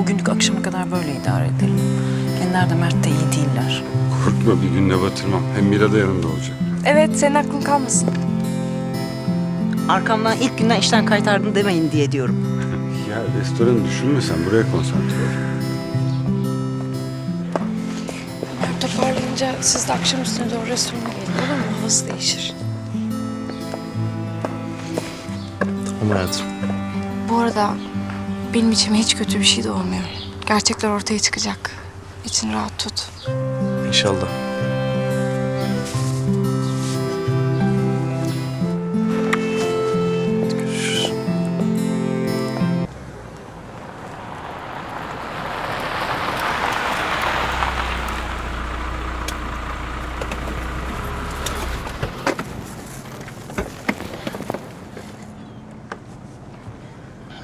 Bugünlük akşama kadar böyle idare edelim. Genler de Mert de iyi değiller. Korkma bir günde batırmam. Hem Mira da yanımda olacak. Evet senin aklın kalmasın. Arkamdan ilk günden işten kaytardın demeyin diye diyorum. Ya restoranı düşünme sen buraya konsantre ol. Mert toparlayınca siz de akşam üstüne doğru restorana gelin olur mu? Havası değişir. Tamam hayatım. Bu arada benim içime hiç kötü bir şey de olmuyor. Gerçekler ortaya çıkacak. İçini rahat tut. İnşallah.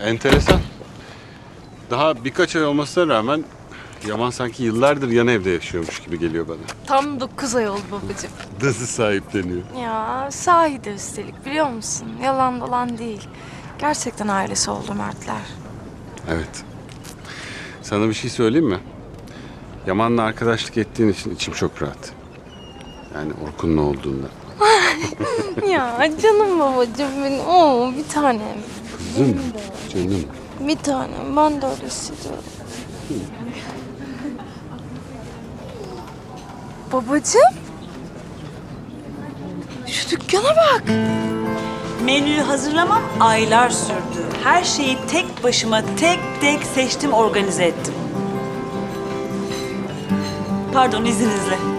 Enteresan. Daha birkaç ay olmasına rağmen Yaman sanki yıllardır yan evde yaşıyormuş gibi geliyor bana. Tam 9 ay oldu babacığım. Nasıl sahipleniyor? Ya sahide üstelik biliyor musun? Yalan dolan değil. Gerçekten ailesi oldu Mertler. Evet. Sana bir şey söyleyeyim mi? Yaman'la arkadaşlık ettiğin için içim çok rahat. Yani Orkun'la olduğunda. ya canım babacığım benim. Oo bir tanem. Kızım, canım. Bir tanem. Ben de öyle hissediyorum. Babacığım. Şu dükkana bak. Menüyü hazırlamam aylar sürdü. Her şeyi tek başıma tek tek seçtim, organize ettim. Pardon izninizle.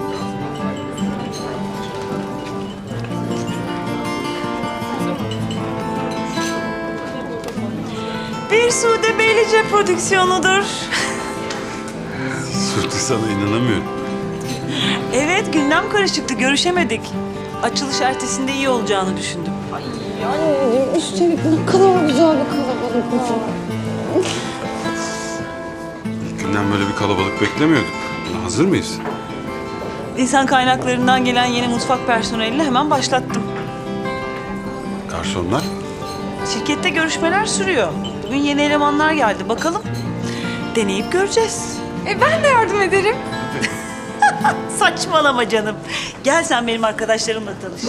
Bir Sude Beylice prodüksiyonudur. Suçlu sana inanamıyorum. Evet gündem karışıktı görüşemedik. Açılış ertesinde iyi olacağını düşündüm. İlk günden böyle bir kalabalık beklemiyorduk. Buna hazır mıyız? İnsan kaynaklarından gelen yeni mutfak personeliyle hemen başlattım. Garsonlar? Şirkette görüşmeler sürüyor. Bugün yeni elemanlar geldi. Bakalım. Deneyip göreceğiz. E ben de yardım ederim. Saçmalama canım. Gel sen benim arkadaşlarımla tanış.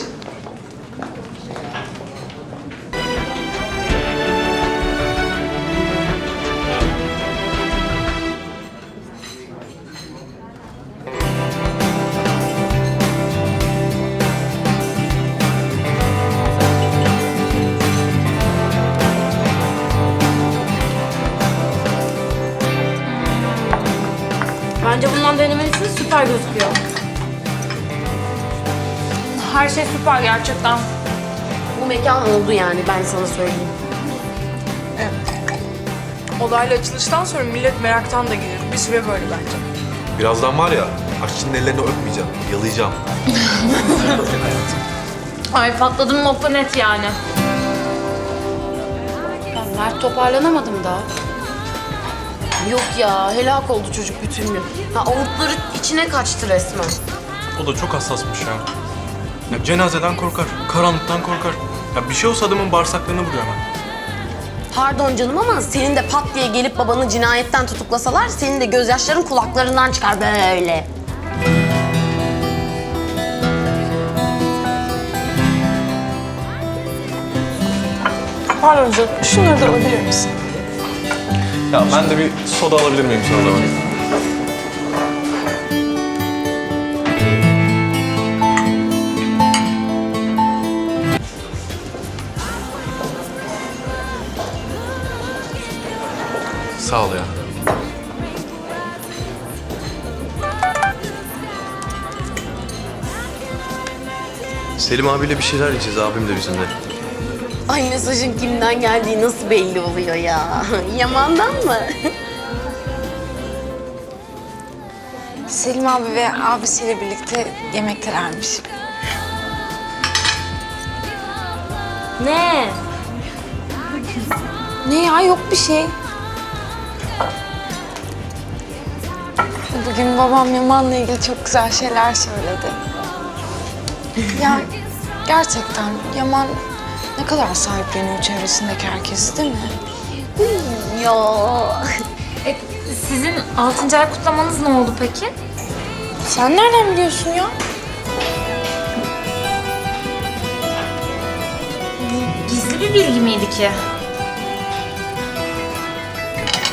Bence bundan denemelisiniz süper gözüküyor. Her şey süper gerçekten. Bu mekan oldu yani ben sana söyleyeyim. Olayla açılıştan sonra millet meraktan da gelir. Bir süre böyle bence. Birazdan var ya aşçının ellerini öpmeyeceğim. Yalayacağım. Ay patladım nokta net yani. Ya Mert toparlanamadım daha. Yok ya helak oldu çocuk bütün gün. Ha avurtları içine kaçtı resmen. O da çok hassasmış ya. ya. Cenazeden korkar, karanlıktan korkar. Ya bir şey olsa adamın bağırsaklarını vuruyor hemen. Pardon canım ama senin de pat diye gelip babanı cinayetten tutuklasalar senin de gözyaşların kulaklarından çıkar böyle. Pardon canım. Şunları da alabilir misin? Ya ben de bir soda alabilir miyim sana zaman? Sağ ol ya. Selim abiyle bir şeyler yiyeceğiz. Abim de bizimle. Ay mesajın kimden geldiği nasıl belli oluyor ya. Yaman'dan mı? Selim abi ve abisiyle birlikte yemektelermiş. ne? Ne ya yok bir şey. Bugün babam Yaman'la ilgili çok güzel şeyler söyledi. ya gerçekten Yaman kadar sahipleniyor çevresindeki herkesi değil mi? Ya. E, Sizin 6. ay kutlamanız ne oldu peki? Sen nereden biliyorsun ya? Gizli bir bilgi miydi ki?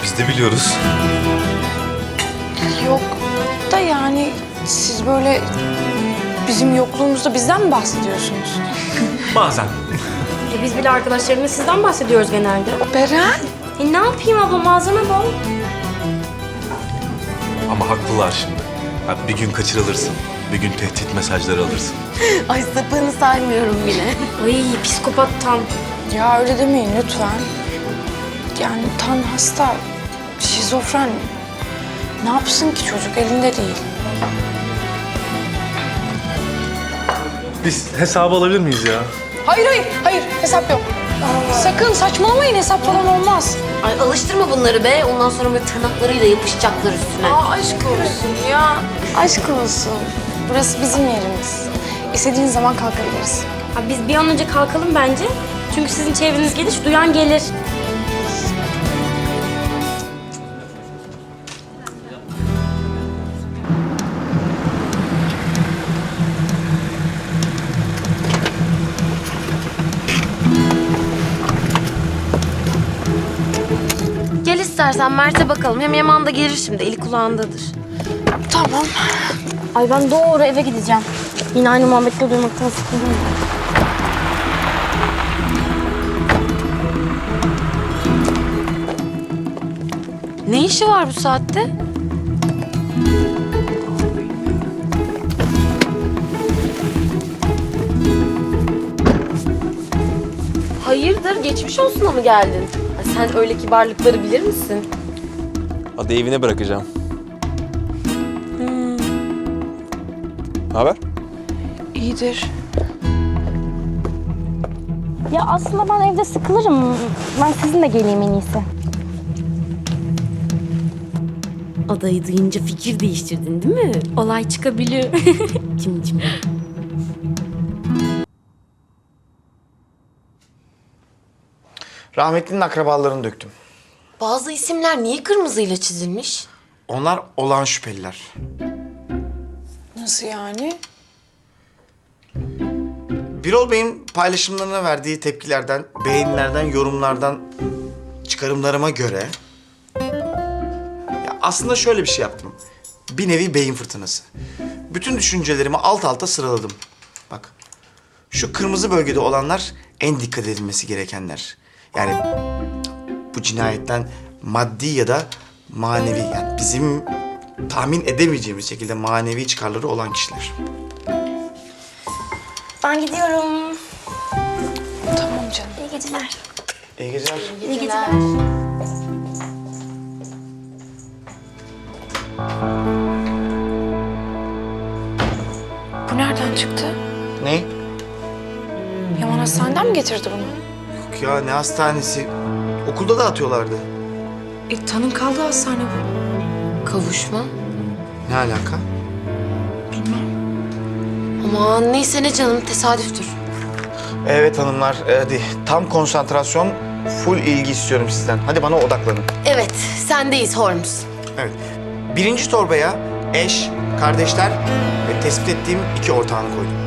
Biz de biliyoruz. Yok da yani siz böyle bizim yokluğumuzda bizden mi bahsediyorsunuz? Bazen. E biz bile arkadaşlarımla sizden bahsediyoruz genelde. Beren. E ne yapayım abla malzeme bol. Ama haklılar şimdi. Ha, bir gün kaçırılırsın. Bir gün tehdit mesajları alırsın. Ay sapığını saymıyorum bile. Ay psikopat tam. Ya öyle demeyin lütfen. Yani Tan hasta, şizofren. Ne yapsın ki çocuk elinde değil. Biz hesabı alabilir miyiz ya? Hayır hayır hayır hesap yok. Sakın saçmalamayın hesap falan olmaz. Ay alıştırma bunları be. Ondan sonra böyle tırnaklarıyla yapışacaklar üstüne. Aa aşk olsun ya. Aşk olsun. Burası bizim yerimiz. İstediğin zaman kalkabiliriz. Ha, biz bir an önce kalkalım bence. Çünkü sizin çevreniz geniş, duyan gelir. İstersen Mert'e bakalım. Hem Yaman da gelir şimdi. Eli kulağındadır. Tamam. Ay ben doğru eve gideceğim. Yine aynı muhabbetleri duymaktan sıkıldım. Ne işi var bu saatte? Hayırdır? Geçmiş olsuna mı geldin? Sen öyle kibarlıkları bilir misin? Hadi evine bırakacağım. Ne haber? İyidir. Ya aslında ben evde sıkılırım. Ben sizinle geleyim en iyisi. Adayı duyunca fikir değiştirdin değil mi? Olay çıkabilir. cim cim. Rahmetlinin akrabalarını döktüm. Bazı isimler niye kırmızıyla çizilmiş? Onlar olağan şüpheliler. Nasıl yani? Birol Bey'in paylaşımlarına verdiği tepkilerden, beğenilerden, yorumlardan çıkarımlarıma göre... Ya aslında şöyle bir şey yaptım. Bir nevi beyin fırtınası. Bütün düşüncelerimi alt alta sıraladım. Bak, şu kırmızı bölgede olanlar en dikkat edilmesi gerekenler. Yani bu cinayetten maddi ya da manevi yani bizim tahmin edemeyeceğimiz şekilde manevi çıkarları olan kişiler. Ben gidiyorum. Tamam canım. İyi geceler. İyi geceler. İyi geceler. Bu nereden çıktı? Ne? Yaman hastaneden mi getirdi bunu? Yok ya ne hastanesi? Okulda da atıyorlardı. E, Tan'ın kaldığı hastane bu. Kavuşma. Ne alaka? Aman neyse ne canım tesadüftür. Evet hanımlar, e, hadi tam konsantrasyon, full ilgi istiyorum sizden. Hadi bana odaklanın. Evet sendeyiz Holmes. Evet. Birinci torbaya eş, kardeşler ve tespit ettiğim iki ortağını koydum.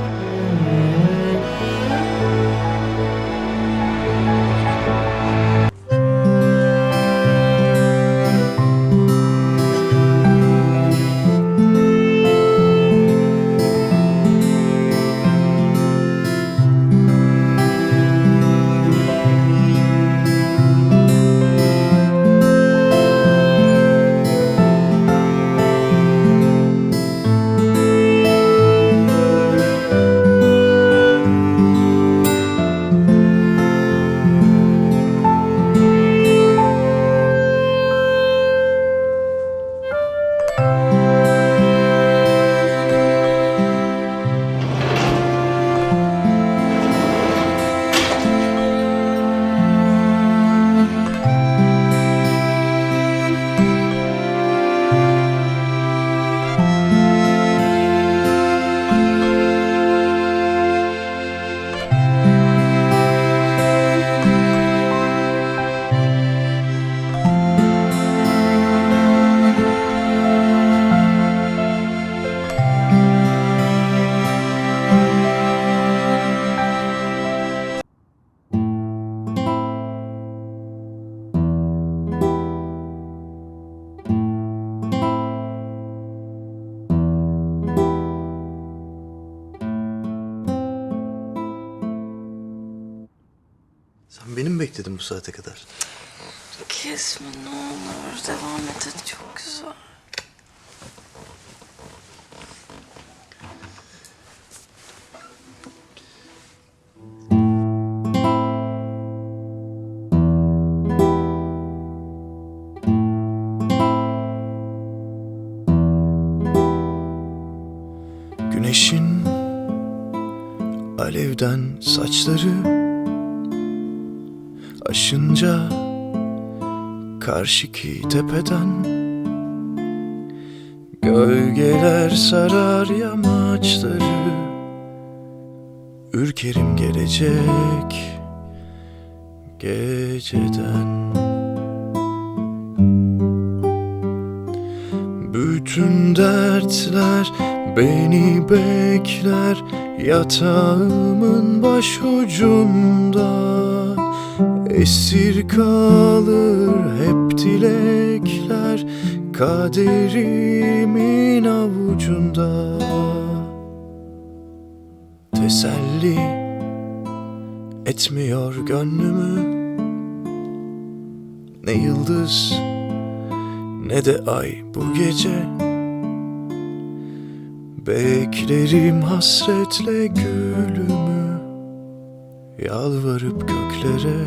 Saate kadar? Kesme ne olur. Devam et hadi çok güzel. Güneşin alevden saçları aşınca karşıki tepeden gölgeler sarar yamaçları. Ürkerim gelecek geceden. Bütün dertler beni bekler Yatağımın başucunda Esir kalır hep dilekler Kaderimin avucunda. Teselli etmiyor gönlümü. Ne yıldız ne de ay bu gece. Beklerim hasretle gülümü Yalvarıp göklere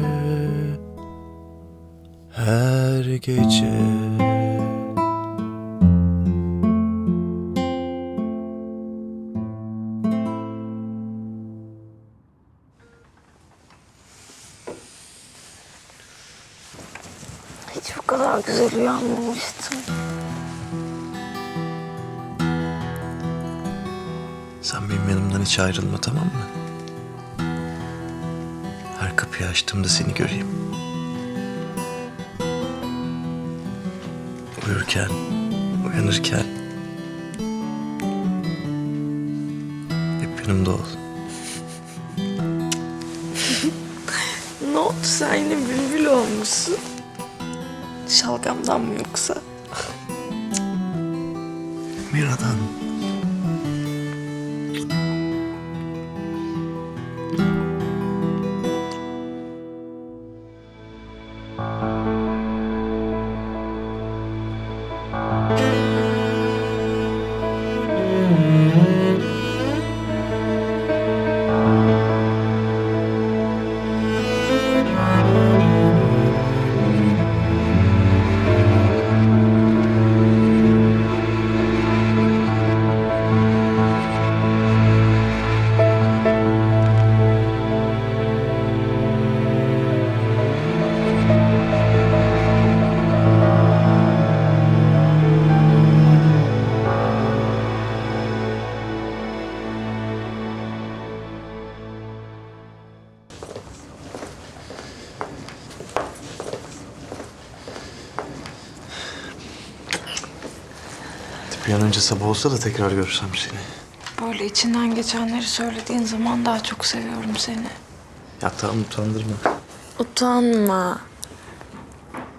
her gece Hiç bu kadar güzel uyanmamıştım. Sen benim yanımdan hiç ayrılma tamam mı? Kapıyı açtığımda seni göreyim. Uyurken, uyanırken hep yanımda ol. Ne oldu sen yine bülbül olmuşsun? Şalgamdan mı yoksa? Mira'dan. Bir an önce sabah olsa da tekrar görsem seni. Böyle içinden geçenleri söylediğin zaman daha çok seviyorum seni. Ya tamam utandırma. Utanma.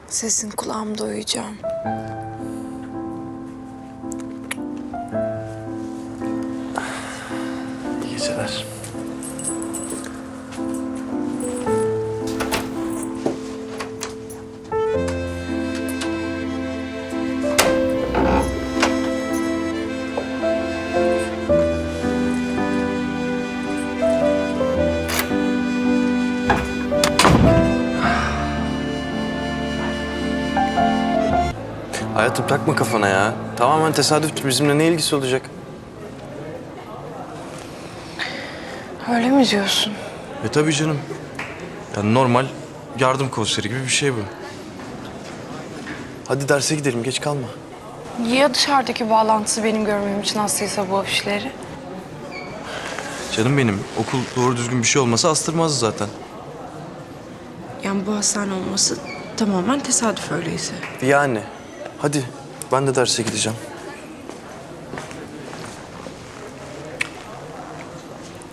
Sesin kulağımda uyuyacağım. Hayatım takma kafana ya. Tamamen tesadüftü. Bizimle ne ilgisi olacak? Öyle mi diyorsun? E tabii canım. Yani normal yardım konseri gibi bir şey bu. Hadi derse gidelim, geç kalma. Ya dışarıdaki bağlantısı benim görmem için aslıysa bu afişleri? Canım benim, okul doğru düzgün bir şey olmasa astırmazdı zaten. Yani bu hastane olması tamamen tesadüf öyleyse. Yani. Hadi, ben de derse gideceğim.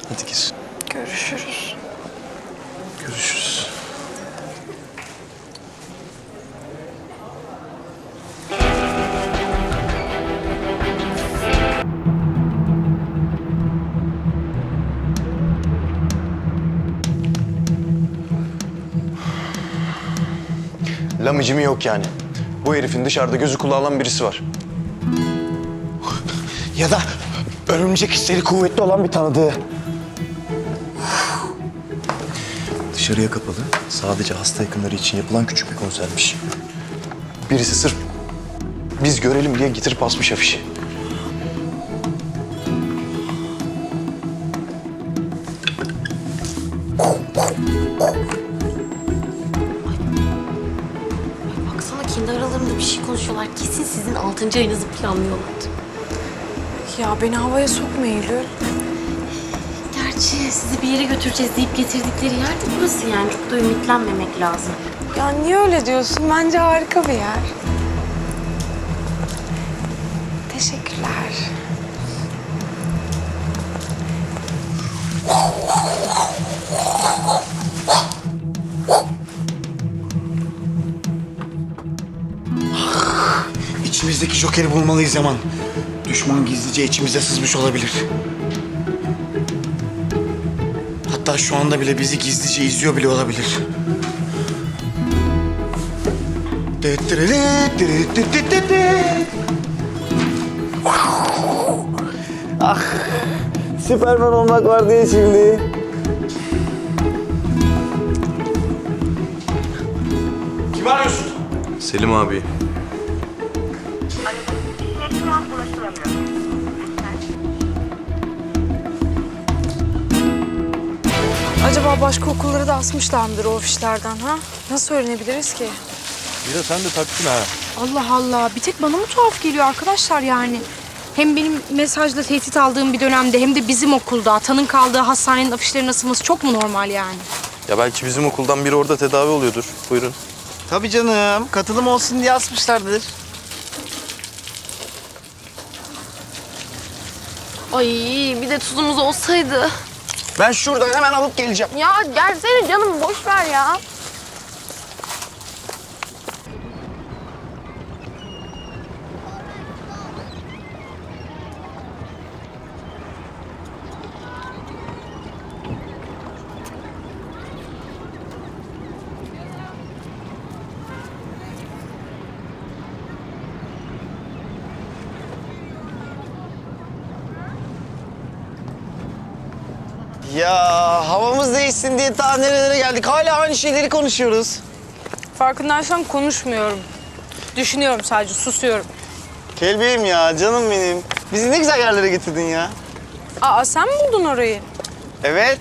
Hadi gir. Görüşürüz. Görüşürüz. Lamıcı mı yok yani. Bu herifin dışarıda gözü kulağı olan birisi var. Ya da örümcek hisleri kuvvetli olan bir tanıdığı. Dışarıya kapalı, sadece hasta yakınları için yapılan küçük bir konsermiş. Birisi sırf biz görelim diye getirip asmış afişi. Konuşuyorlar. Kesin sizin altıncı ayınızı planlıyorlar. Ya beni havaya sokma Eylül. Gerçi sizi bir yere götüreceğiz deyip getirdikleri yer de burası yani. Çok da ümitlenmemek lazım. Ya niye öyle diyorsun? Bence harika bir yer. Joker'i bulmalıyız Yaman. Düşman gizlice içimize sızmış olabilir. Hatta şu anda bile bizi gizlice izliyor bile olabilir. Ah, Süperman olmak var diye şimdi. Kimi arıyorsun? Selim abi. Acaba başka okulları da asmışlar mıdır o afişlerden ha? Nasıl öğrenebiliriz ki? Bir de sen de taktın ha. Allah Allah. Bir tek bana mı tuhaf geliyor arkadaşlar yani? Hem benim mesajla tehdit aldığım bir dönemde hem de bizim okulda Tan'ın kaldığı hastanenin afişlerinin asılması çok mu normal yani? Ya belki bizim okuldan biri orada tedavi oluyordur. Buyurun. Tabii canım. Katılım olsun diye asmışlardır. Ay bir de tuzumuz olsaydı. Ben şuradan hemen alıp geleceğim. Ya gelsene canım boş ver ya. Ya havamız değişsin diye ta nerelere geldik. Hala aynı şeyleri konuşuyoruz. Farkındaysan konuşmuyorum. Düşünüyorum sadece, susuyorum. Kelbeğim ya, canım benim. Bizi ne güzel yerlere getirdin ya. Aa sen mi buldun orayı? Evet,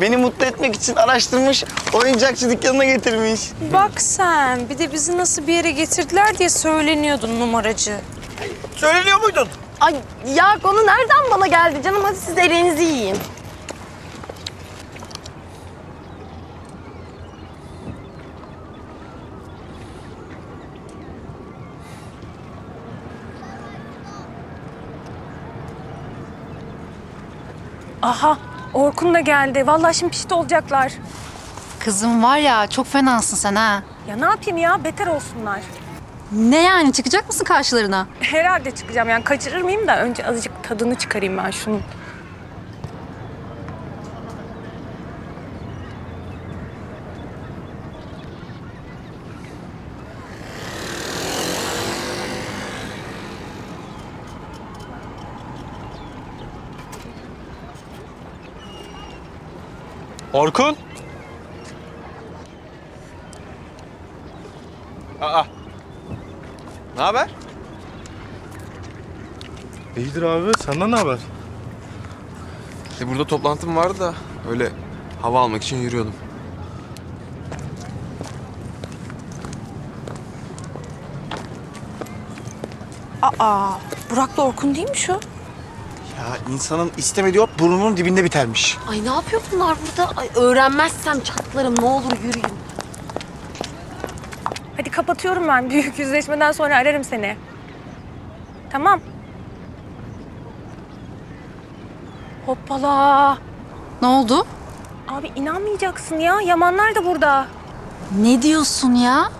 beni mutlu etmek için araştırmış, oyuncakçı dükkanına getirmiş. Bak sen, bir de bizi nasıl bir yere getirdiler diye söyleniyordun numaracı. Söyleniyor muydun? Ay ya konu nereden bana geldi canım? Hadi siz elinizi yiyin. Aha Orkun da geldi. Vallahi şimdi pişti olacaklar. Kızım var ya çok fenasın sen ha. Ya ne yapayım ya? Beter olsunlar. Ne yani çıkacak mısın karşılarına? Herhalde çıkacağım yani kaçırır mıyım da önce azıcık tadını çıkarayım ben şunun. Orkun. Aa. Ne haber? İyidir abi. Senden ne haber? E burada toplantım vardı da öyle hava almak için yürüyordum. Aa, Burak'la Orkun değil mi şu? Ya insanın istemediği ot burnunun dibinde bitermiş. Ay ne yapıyor bunlar burada? Ay öğrenmezsem çatlarım ne olur yürüyün. Hadi kapatıyorum ben. Büyük yüzleşmeden sonra ararım seni. Tamam. Hoppala. Ne oldu? Abi inanmayacaksın ya. Yamanlar da burada. Ne diyorsun ya?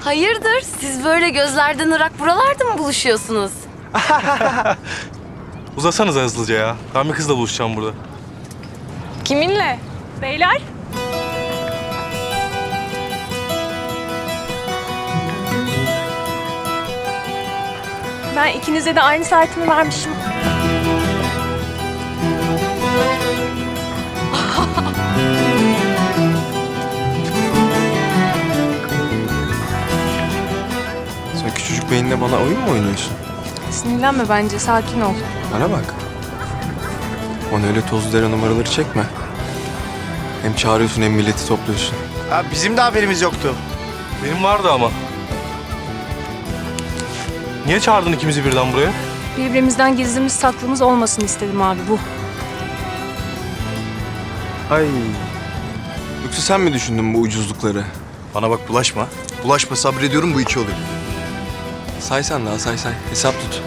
Hayırdır? Siz böyle gözlerden ırak buralarda mı buluşuyorsunuz? Uzasanız hızlıca ya. Ben bir kızla buluşacağım burada. Kiminle? Beyler? Ben ikinize de aynı saatimi vermişim. Sen küçücük beyinle bana oyun mu oynuyorsun? Sinirlenme bence, sakin ol. Bana bak. Bana öyle tozlu dere numaraları çekme. Hem çağırıyorsun hem milleti topluyorsun. Ha, bizim de haberimiz yoktu. Benim vardı ama. Niye çağırdın ikimizi birden buraya? Birbirimizden gizlimiz saklımız olmasın istedim abi bu. Ay. Yoksa sen mi düşündün bu ucuzlukları? Bana bak bulaşma. Bulaşma sabrediyorum bu iki oluyor. Say sen daha say say. Hesap tut.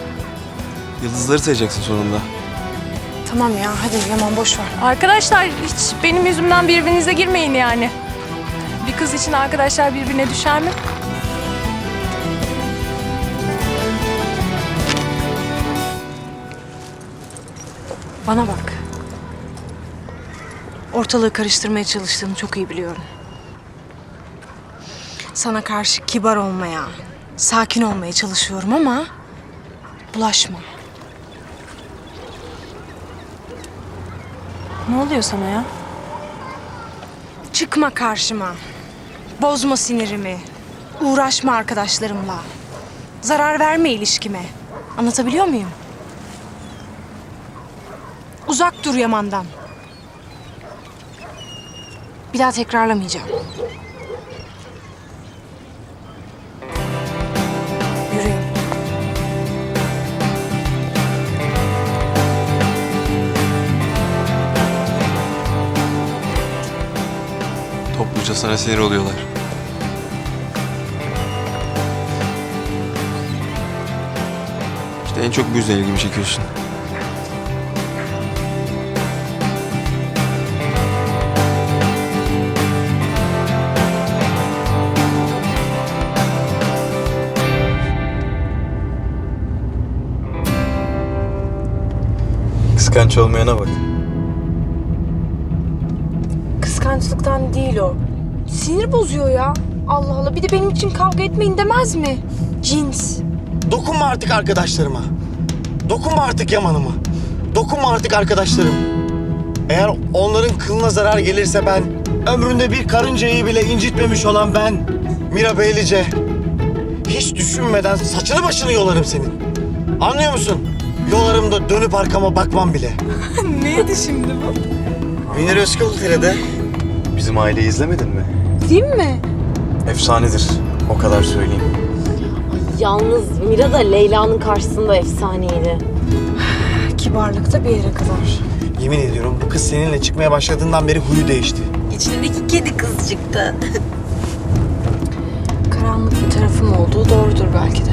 Yıldızları sayacaksın sonunda. Tamam ya hadi Yaman boş ver. Arkadaşlar hiç benim yüzümden birbirinize girmeyin yani. Bir kız için arkadaşlar birbirine düşer mi? Bana bak. Ortalığı karıştırmaya çalıştığını çok iyi biliyorum. Sana karşı kibar olmaya, sakin olmaya çalışıyorum ama bulaşma. Ne oluyor sana ya? Çıkma karşıma. Bozma sinirimi. Uğraşma arkadaşlarımla. Zarar verme ilişkime. Anlatabiliyor muyum? Uzak dur Yaman'dan. Bir daha tekrarlamayacağım. Sana sinir oluyorlar. İşte en çok bu yüzden ilgimi çekiyorsun. Kıskanç olmayana bak. Kıskançlıktan değil o. Sinir bozuyor ya. Allah Allah. Bir de benim için kavga etmeyin demez mi? Cins. Dokunma artık arkadaşlarıma. Dokunma artık Yaman'ıma. Dokunma artık arkadaşlarım. Eğer onların kılına zarar gelirse ben, ömründe bir karıncayı bile incitmemiş olan ben, Mira Beylice, hiç düşünmeden saçını başını yolarım senin. Anlıyor musun? Yolarım da dönüp arkama bakmam bile. Neydi şimdi bu? Münir Özkul TR'de. Bizim aileyi izlemedin mi? Değil mi? Efsanedir. O kadar söyleyeyim. Yalnız Mira da Leyla'nın karşısında efsaneydi. Kibarlıkta bir yere kadar. Yemin ediyorum bu kız seninle çıkmaya başladığından beri huyu değişti. İçindeki kedi kız çıktı. Karanlık bir tarafım olduğu doğrudur belki de.